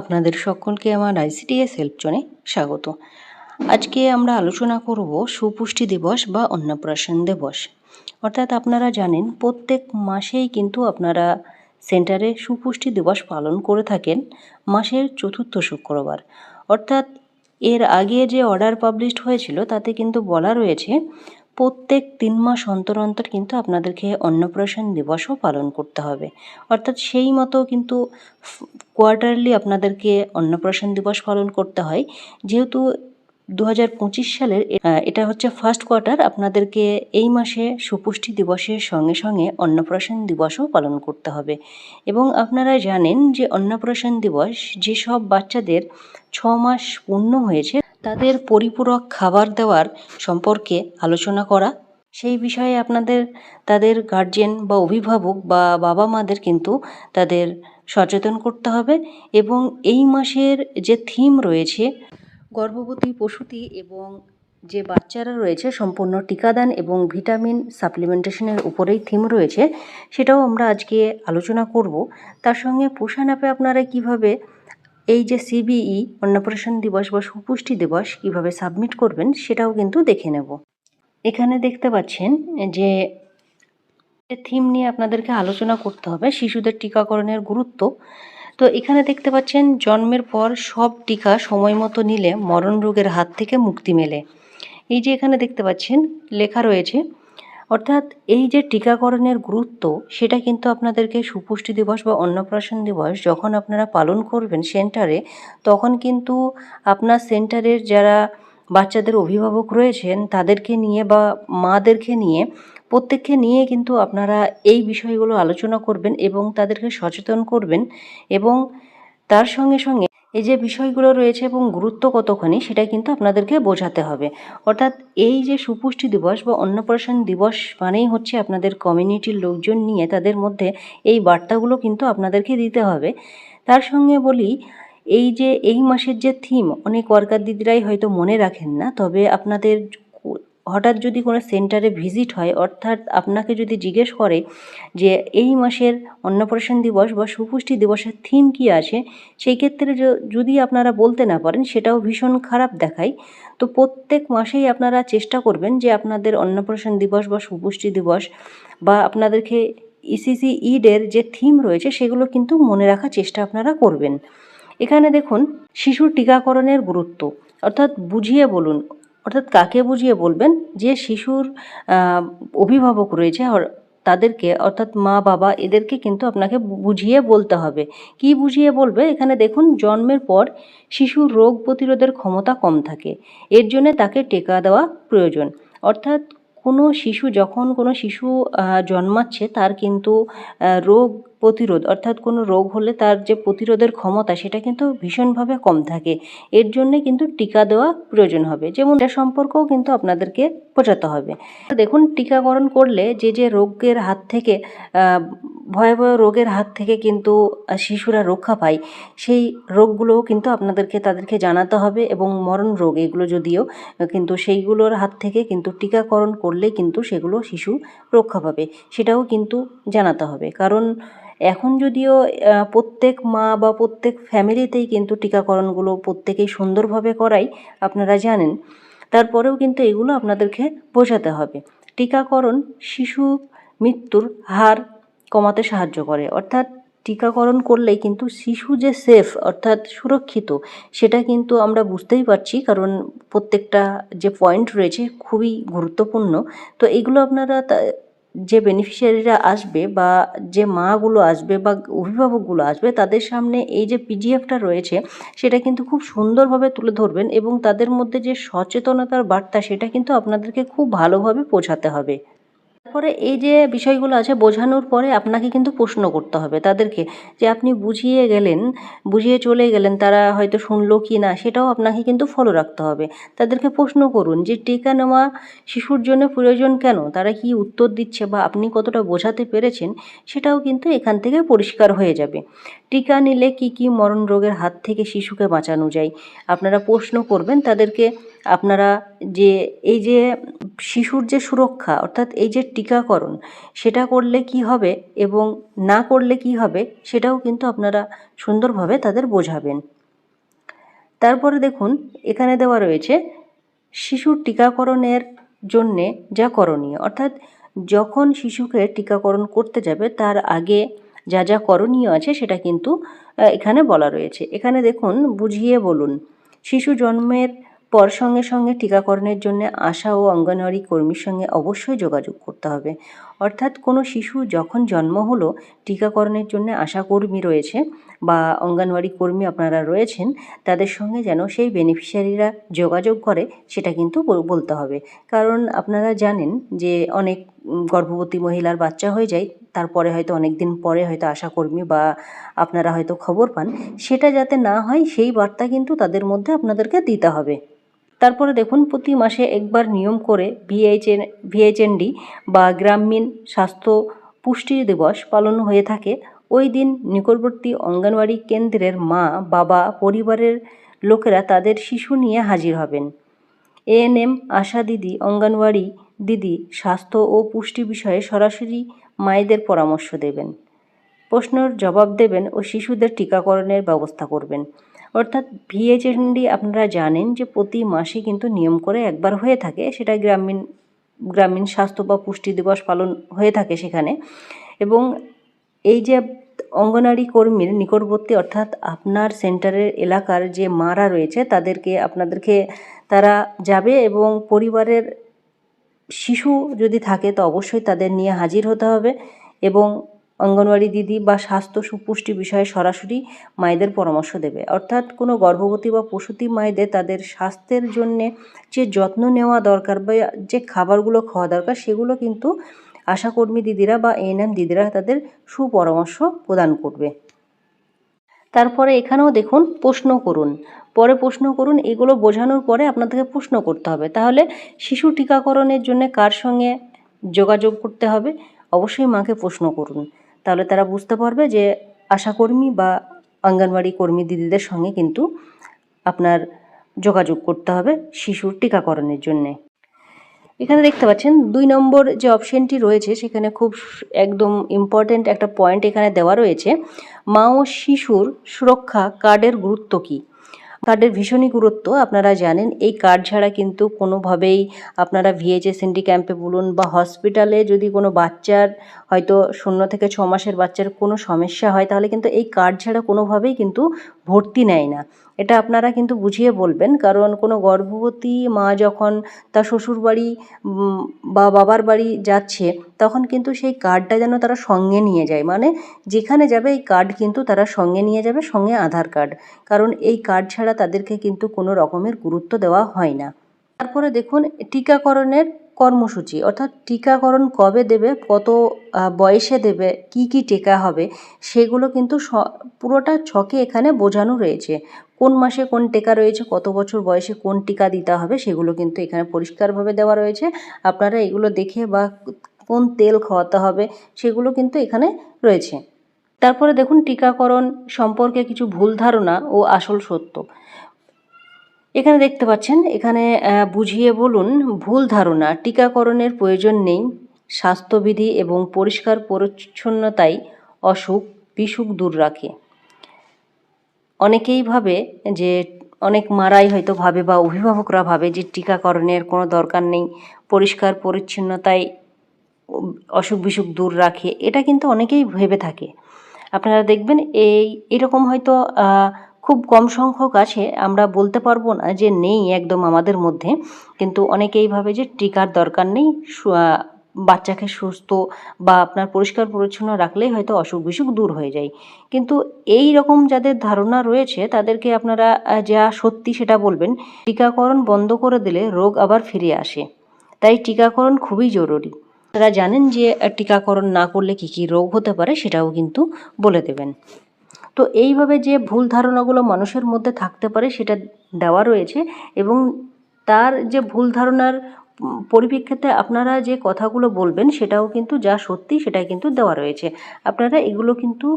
আপনাদের সকলকে আমার আইসিডিএস হেল্প জোনে স্বাগত। আজকে আমরা আলোচনা করব সুপুষ্টি দিবস বা অন্নপ্রাশন দিবস। অর্থাৎ আপনারা জানেন, প্রত্যেক মাসেই কিন্তু আপনারা সেন্টারে সুপুষ্টি দিবস পালন করে থাকেন মাসের চতুর্থ শুক্রবার। অর্থাৎ এর আগে যে অর্ডার পাবলিশড হয়েছিল, তাতে কিন্তু বলা রয়েছে প্রত্যেক তিন মাস অন্তর অন্তর কিন্তু আপনাদেরকে অন্নপ্রাশন দিবসও পালন করতে হবে। অর্থাৎ সেই মতো কিন্তু কোয়ার্টারলি আপনাদেরকে অন্নপ্রাশন দিবস পালন করতে হয়। যেহেতু দু হাজার পঁচিশ সালের এটা হচ্ছে ফার্স্ট কোয়ার্টার আপনাদেরকে এই মাসে সুপুষ্টি দিবসের সঙ্গে সঙ্গে অন্নপ্রাশন দিবসও পালন করতে হবে। এবং আপনারা জানেন যে অন্নপ্রাশন দিবস যেসব বাচ্চাদের ছ মাস পূর্ণ হয়েছে তাদের পরিপূরক খাবার দেওয়ার সম্পর্কে আলোচনা করা। সেই বিষয়ে আপনাদের, তাদের গার্জেন বা অভিভাবক বা বাবা মাদের কিন্তু তাদের সচেতন করতে হবে এবং এই মাসের যে থিম রয়েছে, গর্ভবতী প্রসূতি এবং যে বাচ্চারা রয়েছে সম্পূর্ণ টিকাদান এবং ভিটামিন সাপ্লিমেন্টেশনের উপরেই থিম রয়েছে, সেটাও আমরা আজকে আলোচনা করব। তার সঙ্গে পোষণ অ্যাপে আপনারা কীভাবে এই যে সিবিই, অন্নপ্রাশন দিবস বা সুপুষ্টি দিবস কীভাবে সাবমিট করবেন সেটাও কিন্তু দেখে নেব। এখানে দেখতে পাচ্ছেন যে থিম নিয়ে আপনাদেরকে আলোচনা করতে হবে, শিশুদের টিকাকরণের গুরুত্ব। তো এখানে দেখতে পাচ্ছেন, জন্মের পর সব টিকা সময় মতো নিলে মরণ রোগের হাত থেকে মুক্তি মেলে। এই যে এখানে দেখতে পাচ্ছেন, লেখা রয়েছে অর্থাৎ এই যে টিকাকরণের গুরুত্ব, সেটা কিন্তু আপনাদেরকে সুপুষ্টি দিবস বা অন্নপ্রাশন দিবস যখন আপনারা পালন করবেন সেন্টারে, তখন কিন্তু আপনার সেন্টারের যারা বাচ্চাদের অভিভাবক রয়েছেন, তাদেরকে নিয়ে বা মাদেরকে নিয়ে, প্রত্যেককে নিয়ে কিন্তু আপনারা এই বিষয়গুলো আলোচনা করবেন এবং তাদেরকে সচেতন করবেন এবং তার সঙ্গে সঙ্গে এই যে বিষয়গুলো রয়েছে এবং গুরুত্ব কতখানি, সেটা কিন্তু আপনাদেরকে বোঝাতে হবে। অর্থাৎ এই যে সুপুষ্টি দিবস বা অন্নপ্রাশন দিবস মানেই হচ্ছে আপনাদের কমিউনিটির লোকজন নিয়ে তাদের মধ্যে এই বার্তাগুলো কিন্তু আপনাদেরকে দিতে হবে। তার সঙ্গে বলি, এই যে এই মাসের যে থিম অনেক ওয়ার্কার দিদিরাই হয়তো মনে রাখেন না, তবে আপনাদের হঠাৎ যদি কোনো সেন্টারে ভিজিট হয়, অর্থাৎ আপনাকে যদি জিজ্ঞেস করে যে এই মাসের অন্নপ্রাশন দিবস বা সুপুষ্টি দিবসের থিম কী আছে, সেই ক্ষেত্রে যদি আপনারা বলতে না পারেন, সেটাও ভীষণ খারাপ দেখায়। তো প্রত্যেক মাসেই আপনারা চেষ্টা করবেন যে আপনাদের অন্নপ্রাশন দিবস বা সুপুষ্টি দিবস বা আপনাদেরকে ইসিসি ইডের যে থিম রয়েছে, সেগুলো কিন্তু মনে রাখার চেষ্টা আপনারা করবেন। এখানে দেখুন, শিশুর টিকাকরণের গুরুত্ব। অর্থাৎ বুঝিয়ে বলুন অর্থাৎ কাকে বুঝিয়ে বলবেন? যে শিশুর অভিভাবক রয়েছে তাদেরকে, অর্থাৎ মা, বাবা, এদেরকে কিন্তু আপনাকে বুঝিয়ে বলতে হবে। কি বুঝিয়ে বলবে? এখানে দেখুন, জন্মের পর শিশুর রোগ প্রতিরোধের ক্ষমতা কম থাকে। এর জন্য তাকে টেকা দেওয়া প্রয়োজন। অর্থাৎ কোনো শিশু, যখন কোনো শিশু জন্মাচ্ছে, তার কিন্তু রোগ প্রতিরোধ, অর্থাৎ কোনো রোগ হলে তার যে প্রতিরোধের ক্ষমতা সেটা কিন্তু ভীষণভাবে কম থাকে। এর জন্যে কিন্তু টিকা দেওয়া প্রয়োজন হবে। যেমন এটা সম্পর্কেও কিন্তু আপনাদেরকে বোঝাতে হবে। দেখুন, টিকাকরণ করলে যে যে রোগের হাত থেকে ভয়াবহ রোগের হাত থেকে কিন্তু শিশুরা রক্ষা পায়। সেই রোগগুলোও কিন্তু আপনাদেরকে, তাদেরকে জানাতে হবে এবং মরণ রোগ এগুলো যদিও কিন্তু সেইগুলোর হাত থেকে কিন্তু টিকাকরণ করলে কিন্তু সেগুলো শিশু রক্ষা পাবে। সেটাও কিন্তু জানাতে হবে। কারণ এখন যদিও প্রত্যেক মা বা প্রত্যেক ফ্যামিলিতেই কিন্তু টিকাকরণগুলো প্রত্যেকেই সুন্দরভাবে করাই আপনারা জানেন। তারপরেও কিন্তু এগুলো আপনাদেরকে বোঝাতে হবে। টিকাকরণ শিশু মৃত্যুর হার কমাতে সাহায্য করে। অর্থাৎ টিকাকরণ করলেই কিন্তু শিশু যে সেফ অর্থাৎ সুরক্ষিত, সেটা কিন্তু আমরা বুঝতেই পারছি, কারণ প্রত্যেকটা যে পয়েন্ট রয়েছে খুবই গুরুত্বপূর্ণ। তো এগুলো আপনারা যে বেনিফিশিয়ারিরা আসবে বা যে মাগুলো আসবে বা অভিভাবকগুলো আসবে, তাদের সামনে এই যে পিজিএফটা রয়েছে, সেটা কিন্তু খুব সুন্দরভাবে তুলে ধরবেন এবং তাদের মধ্যে যে সচেতনতার বার্তা, সেটা কিন্তু আপনাদেরকে খুব ভালোভাবে পৌঁছাতে হবে। তারপরে এই যে বিষয়গুলো আছে, বোঝানোর পরে আপনাকে কিন্তু প্রশ্ন করতে হবে তাদেরকে যে আপনি বুঝিয়ে গেলেন, বুঝিয়ে চলে গেলেন, তারা হয়তো শুনলো কি না সেটাও আপনাকে কিন্তু ফলো রাখতে হবে। তাদেরকে প্রশ্ন করুন যে টিকা নেওয়া শিশুর জন্য প্রয়োজন কেন? তারা কি উত্তর দিচ্ছে বা আপনি কতটা বোঝাতে পেরেছেন সেটাও কিন্তু এখান থেকে পরিষ্কার হয়ে যাবে। টিকা নিলে কি কি মরণ রোগের হাত থেকে শিশুকে বাঁচানো যায়? আপনারা প্রশ্ন করবেন তাদেরকে আপনারা যে, এই যে শিশুর যে সুরক্ষা, অর্থাৎ এই যে টিকাকরণ, সেটা করলে কি হবে এবং না করলে কি হবে, সেটাও কিন্তু আপনারা সুন্দরভাবে তাদের বোঝাবেন। তারপরে দেখুন, এখানে দেওয়া রয়েছে, শিশুর টিকাকরণের জন্যে যা করণীয়, অর্থাৎ যখন শিশুকে টিকাকরণ করতে যাবে, তার আগে যা যা করণীয় আছে, সেটা কিন্তু এখানে বলা রয়েছে। এখানে দেখুন, বুঝিয়ে বলুন, শিশু জন্মের পর সঙ্গে সঙ্গে টিকাকরণের জন্য আশা ও অঙ্গনওয়াড়ি কর্মীর সঙ্গে অবশ্যই যোগাযোগ করতে হবে। অর্থাৎ কোনো শিশু যখন জন্ম হলো, টিকাকরণের জন্য আশা কর্মী রয়েছে বা অঙ্গনওয়াড়ি কর্মী আপনারা রয়েছেন, তাদের সঙ্গে যেন সেই বেনিফিশিয়ারিরা যোগাযোগ করে, সেটা কিন্তু বলতে হবে। কারণ আপনারা জানেন যে অনেক গর্ভবতী মহিলার বাচ্চা হয়ে যায়, তারপরে হয়তো অনেক দিন পরে হয়তো আশাকর্মী বা আপনারা হয়তো খবর পান, সেটা যাতে না হয় সেই বার্তা কিন্তু তাদের মধ্যে আপনাদেরকে দিতে হবে। তারপরে দেখুন, প্রতি মাসে একবার নিয়ম করে ভিএইচএন, ভিএইচএনডি বা গ্রামীণ স্বাস্থ্য পুষ্টি দিবস পালন হয়ে থাকে। ওই দিন নিকটবর্তী অঙ্গনওয়াড়ি কেন্দ্রের মা, বাবা, পরিবারের লোকেরা তাদের শিশু নিয়ে হাজির হবেন। এএনএম আশা দিদি অঙ্গনওয়াড়ি দিদি স্বাস্থ্য ও পুষ্টি বিষয়ে সরাসরি মায়েদের পরামর্শ দেবেন। প্রশ্নের জবাব দেবেন ও শিশুদের টিকাকরণের ব্যবস্থা করবেন। অর্থাৎ ভিএইচএনডি আপনারা জানেন যে প্রতি মাসে কিন্তু নিয়ম করে একবার হয়ে থাকে, সেটা গ্রামীণ গ্রামীণ স্বাস্থ্য বা পুষ্টি দিবস পালন হয়ে থাকে সেখানে। এবং এই যে অঙ্গনারী কর্মীর নিকটবর্তী অর্থাৎ আপনার সেন্টারের এলাকার যে মারা রয়েছে, তাদেরকে, আপনাদেরকে তারা যাবে এবং পরিবারের শিশু যদি থাকে, তো অবশ্যই তাদের নিয়ে হাজির হতে হবে এবং অঙ্গনওয়াড়ি দিদি বা স্বাস্থ্য সুপুষ্টি বিষয়ে সরাসরি মায়েদের পরামর্শ দেবে। অর্থাৎ কোনো গর্ভবতী বা প্রসূতি মায়েদের তাদের স্বাস্থ্যের জন্যে যে যত্ন নেওয়া দরকার বা যে খাবারগুলো খাওয়া দরকার, সেগুলো কিন্তু আশাকর্মী দিদিরা বা এএনএম দিদিরা তাদের সুপরামর্শ প্রদান করবে। তারপরে এখানেও দেখুন প্রশ্ন করুন। পরে প্রশ্ন করুন, এগুলো বোঝানোর পরে আপনাদেরকে প্রশ্ন করতে হবে। তাহলে শিশু টিকাকরণের জন্য কার সঙ্গে যোগাযোগ করতে হবে? অবশ্যই মাকে প্রশ্ন করুন। তাহলে তারা বুঝতে পারবে যে আশাকর্মী বা অঙ্গনওয়াড়ি কর্মী দিদিদের সঙ্গে কিন্তু আপনার যোগাযোগ করতে হবে শিশুর টিকাকরণের জন্যে। এখানে দেখতে পাচ্ছেন, দুই নম্বর যে অপশনটি রয়েছে, সেখানে খুব একদম ইম্পর্ট্যান্ট একটা পয়েন্ট এখানে দেওয়া রয়েছে, মা ও শিশুর সুরক্ষা কার্ডের গুরুত্ব কী? কার্ডের ভীষণই গুরুত্ব, আপনারা জানেন, এই কার্ড ছাড়া কিন্তু কোনোভাবেই আপনারা ভিএইচএসএনডি ক্যাম্পে বলুন বা হসপিটালে যদি কোনো বাচ্চার হয়তো শূন্য থেকে ছ মাসের বাচ্চার কোনো সমস্যা হয়, তাহলে কিন্তু এই কার্ড ছাড়া কোনোভাবেই কিন্তু ভর্তি নেয় না। এটা আপনারা কিন্তু বুঝিয়ে বলবেন, কারণ কোনো গর্ভবতী মা যখন তার শ্বশুরবাড়ি বা বাবার বাড়ি যাচ্ছে, তখন কিন্তু সেই কার্ডটা যেন তারা সঙ্গে নিয়ে যায়। মানে যেখানে যাবে এই কার্ড কিন্তু তারা সঙ্গে নিয়ে যাবে, সঙ্গে আধার কার্ড কারণ এই কার্ড ছাড়া তাদেরকে কিন্তু কোনো রকমের গুরুত্ব দেওয়া হয় না। তারপরে দেখুন, টিকাকরণের কর্মসূচি, অর্থাৎ টিকাকরণ কবে দেবে, কত বয়সে দেবে, কি কি টিকা হবে, সেগুলো কিন্তু পুরোটা ছকে এখানে বোঝানো রয়েছে। কোন মাসে কোন টিকা রয়েছে, কত বছর বয়সে কোন টিকা দিতে হবে, সেগুলো কিন্তু এখানে পরিষ্কারভাবে দেওয়া রয়েছে। আপনারা এগুলো দেখে বা কোন তেল খাওয়াতে হবে, সেগুলো কিন্তু এখানে রয়েছে। তারপরে দেখুন, টিকাকরণ সম্পর্কে কিছু ভুল ধারণা ও আসল সত্য। এখানে দেখতে পাচ্ছেন, এখানে বুঝিয়ে বলুন, ভুল ধারণা, টিকাকরণের প্রয়োজন নেই, স্বাস্থ্যবিধি এবং পরিষ্কার পরিচ্ছন্নতাই অসুখ, বিসুখ দূর রাখে। অনেকেই ভাবে যে, অনেক মারাই হয়তো ভাবে বা অভিভাবকরা ভাবে যে, টিকাকরণের কোনো দরকার নেই, পরিষ্কার পরিচ্ছন্নতাই অসুখ, বিসুখ দূর রাখে, এটা কিন্তু অনেকেই ভেবে থাকে। আপনারা দেখবেন, এই, এরকম হয়তো খুব কম সংখ্যক আছে, আমরা বলতে পারব না যে নেই একদম আমাদের মধ্যে। কিন্তু অনেকেই ভাবে যে টিকার দরকার নেই বাচ্চাকে সুস্থ বা আপনার পরিষ্কার পরিচ্ছন্ন রাখলেই হয়তো অসুখ বিসুখ দূর হয়ে যায়। কিন্তু এই রকম যাদের ধারণা রয়েছে, তাদেরকে আপনারা যা সত্যি সেটা বলবেন, টিকাকরণ বন্ধ করে দিলে রোগ আবার ফিরে আসে। তাই টিকাকরণ খুবই জরুরি। তারা জানেন যে টিকাকরণ না করলে কী কী রোগ হতে পারে সেটাও কিন্তু বলে দেবেন। তো এইভাবে যে ভুল ধারণাগুলো মানুষের মধ্যে থাকতে পারে সেটা দেওয়া রয়েছে এবং তার যে ভুল ধারণার পরিপ্রেক্ষিতে আপনারা যে কথাগুলো বলবেন সেটাও কিন্তু যা সত্যি সেটাই কিন্তু দেওয়া রয়েছে। আপনারা এগুলো কিন্তু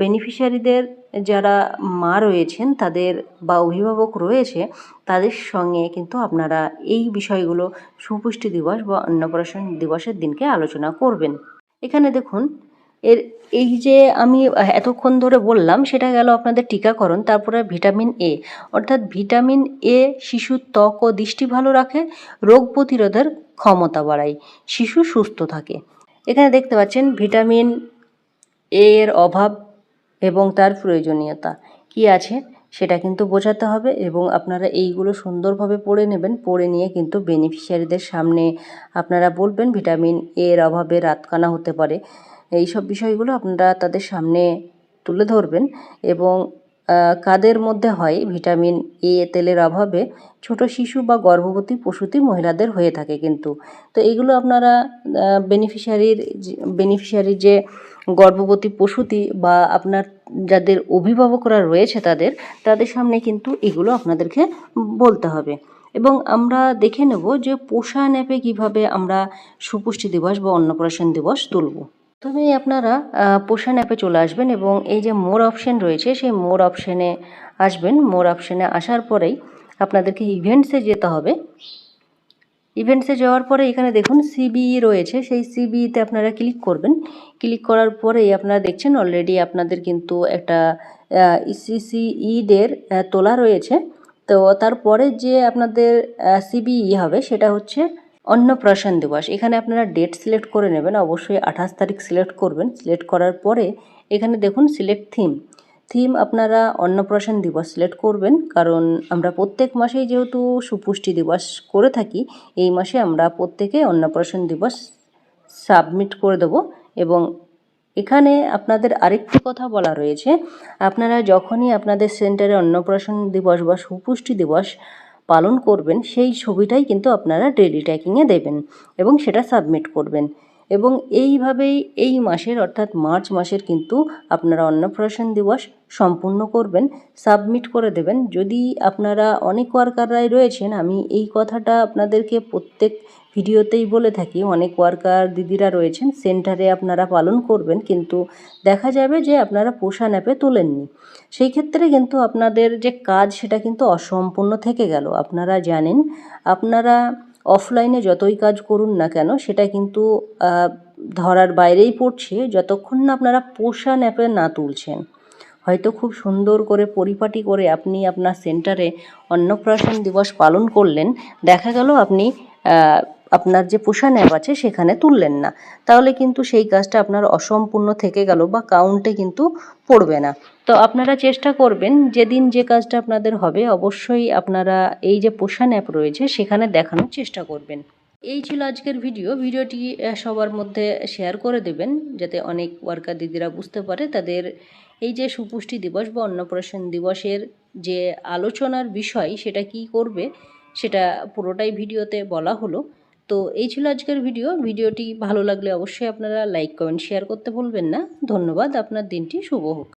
বেনিফিশিয়ারিদের যারা মা রয়েছেন তাদের বা অভিভাবক রয়েছে তাদের সঙ্গে কিন্তু আপনারা এই বিষয়গুলো সুপুষ্টি দিবস বা অন্নপ্রাশন দিবসের দিনকে আলোচনা করবেন। এখানে দেখুন এর, এই যে আমি এতক্ষণ ধরে বললাম, সেটা গেল আপনাদের টিকাকরণ, তারপরে ভিটামিন এ অর্থাৎ ভিটামিন এ শিশুর ত্বক ও দৃষ্টি ভালো রাখে, রোগ প্রতিরোধের ক্ষমতা বাড়ায়, শিশু সুস্থ থাকে। এখানে দেখতে পাচ্ছেন ভিটামিন এ এর অভাব এবং তার প্রয়োজনীয়তা। কি আছে? সেটা কিন্তু বোঝাতে হবে এবং আপনারা এইগুলো সুন্দরভাবে পড়ে নেবেন, পড়ে নিয়ে কিন্তু বেনিফিশিয়ারিদের সামনে আপনারা বলবেন, ভিটামিন এর অভাবে রাতকানা হতে পারে। এই সব বিষয়গুলো আপনারা তাদের সামনে তুলে ধরবেন এবং কাদের মধ্যে হয় ভিটামিন এ তেলের অভাবে ছোট শিশু বা গর্ভবতী প্রসূতি মহিলাদের হয়ে থাকে কিন্তু। তো এগুলো আপনারা বেনিফিশিয়ারির বেনিফিশিয়ারি যে গর্ভবতী প্রসূতি বা আপনার যাদের অভিভাবকরা রয়েছে তাদের তাদের সামনে কিন্তু এগুলো আপনাদেরকে বলতে হবে। এবং আমরা দেখে নেব যে পোষা নেপে কীভাবে আমরা সুপুষ্টি দিবস বা অন্নপ্রাশন দিবস তুলব। প্রথমেই আপনারা আহ, পোষা অ্যাপে চলে আসবেন এবং এই যে মোর অপশন রয়েছে সেই মোর অপশনে আসবেন। মোর অপশনে আসার পরেই আপনাদেরকে ইভেন্টসে যেতে হবে। ইভেন্টসে যাওয়ার পরে এখানে দেখুন সিবিই রয়েছে। সেই সিবিইতে আপনারা ক্লিক করবেন। ক্লিক করার পরেই আপনারা দেখছেন অলরেডি আপনাদের কিন্তু একটা ইসিসিইডের তোলা রয়েছে। তো তারপরে যে আপনাদের সিবিই হবে সেটা হচ্ছে অন্নপ্রাশন দিবস। এখানে আপনারা ডেট সিলেক্ট করে নেবেন, অবশ্যই আঠাশ তারিখ সিলেক্ট করবেন। সিলেক্ট করার পরে এখানে দেখুন সিলেক্ট থিম থিম আপনারা অন্নপ্রাশন দিবস সিলেক্ট করবেন, কারণ আমরা প্রত্যেক মাসেই যেহেতু সুপুষ্টি দিবস করে থাকি, এই মাসে আমরা প্রত্যেকে অন্নপ্রাশন দিবস সাবমিট করে দেব। এবং এখানে আপনাদের আরেকটি কথা বলা রয়েছে, আপনারা যখনই আপনাদের সেন্টারে অন্নপ্রাশন দিবস বা সুপুষ্টি দিবস পালন করবেন সেই ছবিটাই কিন্তু আপনারা ডেলি ট্র্যাকিংয়ে দেবেন এবং সেটা সাবমিট করবেন। এবং এইভাবেই এই মাসের অর্থাৎ মার্চ মাসের কিন্তু আপনারা অন্নপ্রাশন দিবস সম্পূর্ণ করবেন, সাবমিট করে দেবেন। যদি আপনারা অনেক ওয়ার্কাররাই রয়েছেন, আমি এই কথাটা আপনাদেরকে প্রত্যেক ভিডিওতেই বলে থাকি, অনেক ওয়ার্কার দিদিরা রয়েছেন, সেন্টারে আপনারা পালন করবেন, কিন্তু দেখা যাবে যে আপনারা পোষা ন্যাপে তোলেননি। সেই ক্ষেত্রে কিন্তু আপনাদের যে কাজ, সেটা কিন্তু অসম্পূর্ণ থেকে গেল। আপনারা জানেন, আপনারা অফলাইনে যতই কাজ করুন না কেন, সেটা কিন্তু ধরার বাইরেই পড়ছে। যতক্ষণ না আপনারা পোষা অ্যাপে না তুলছেন, হয়তো খুব সুন্দর করে পরিপাটি করে আপনি আপনার সেন্টারে অন্নপ্রাশন দিবস পালন করলেন, দেখা গেল আপনি আপনার যে পোষা ন্যাপ আছে সেখানে তুললেন না। তাহলে কিন্তু সেই কাজটা আপনার অসম্পূর্ণ থেকে গেল বা কাউন্টে কিন্তু পড়বে না। তো আপনারা চেষ্টা করবেন, যেদিন যে কাজটা আপনাদের হবে, অবশ্যই আপনারা এই যে পোষা ন্যাপ রয়েছে সেখানে দেখানোর চেষ্টা করবেন। এই ছিল আজকের ভিডিও। ভিডিওটি সবার মধ্যে শেয়ার করে দেবেন, যাতে অনেক ওয়ার্কার দিদিরা বুঝতে পারে তাদের এই যে সুপুষ্টি দিবস বা অন্নপ্রাশন দিবসের যে আলোচনার বিষয়, সেটা কি করবে, সেটা পুরোটাই ভিডিওতে বলা হলো। তো এই ছিল আজকের ভিডিও ভিডিওটি ভালো লাগলে অবশ্যই আপনারা লাইক কমেন্ট শেয়ার করতে ভুলবেন না। ধন্যবাদ, আপনার দিনটি শুভ হোক।